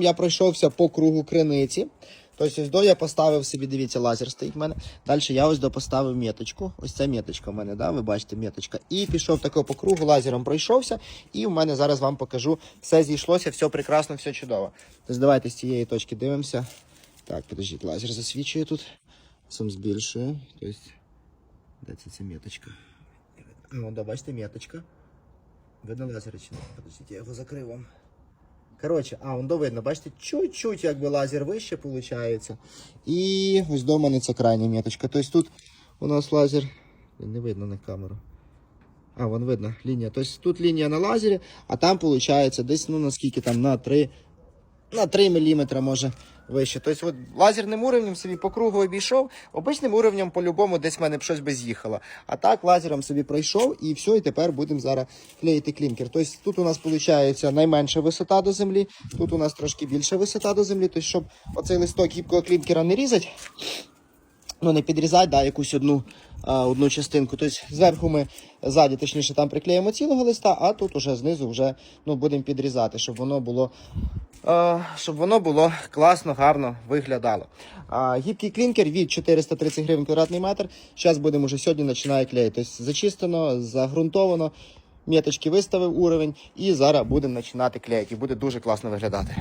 Я пройшовся по кругу криниці. Тобто ось до я поставив собі, дивіться, лазер стоїть в мене. Далі я ось до поставив меточку. Ось ця меточка в мене, да? ви бачите, меточка. І пішов тако по кругу, лазером пройшовся. І в мене зараз вам покажу. Все зійшлося, все прекрасно, все чудово. Тобто давайте з цієї точки дивимося. Так, подождіть, лазер засвічує тут. Сам збільшує. Тобто, де це ця меточка? А, да, бачите, меточка. Видно лазер чи не? Подождіть, я його закрив вам. Коротше, а, воно видно, бачите, чуть-чуть якби лазер вище виходить. І ось до мене це крайня меточка. Тобто тут у нас лазер. Не видно на камеру. А, вон видно лінія. Тобто тут лінія на лазері, а там виходить десь, ну наскільки там, на 3, на 3 мм може вище. Тобто от лазерним уровнем собі по кругу обійшов, обичним уровнем по-любому десь в мене б щось би з'їхало. А так лазером собі пройшов і все, і тепер будемо зараз клеїти клінкер. Тобто тут у нас виходить найменша висота до землі, тут у нас трошки більша висота до землі. Тобто, щоб оцей листок гібкого клінкера не різати, ну не підрізати, да, якусь одну, а, одну частинку. Тобто зверху ми ззаді, точніше, там приклеїмо цілого листа, а тут уже знизу вже ну, будемо підрізати, щоб воно було. Щоб воно було класно, гарно виглядало. Гібкий клінкер від 430 гривень квадратний метр. Зараз будемо вже сьогодні починає клеїти. Тобто зачистено, загрунтовано, меточки виставив уровень і зараз будемо починати клеїти. Буде дуже класно виглядати.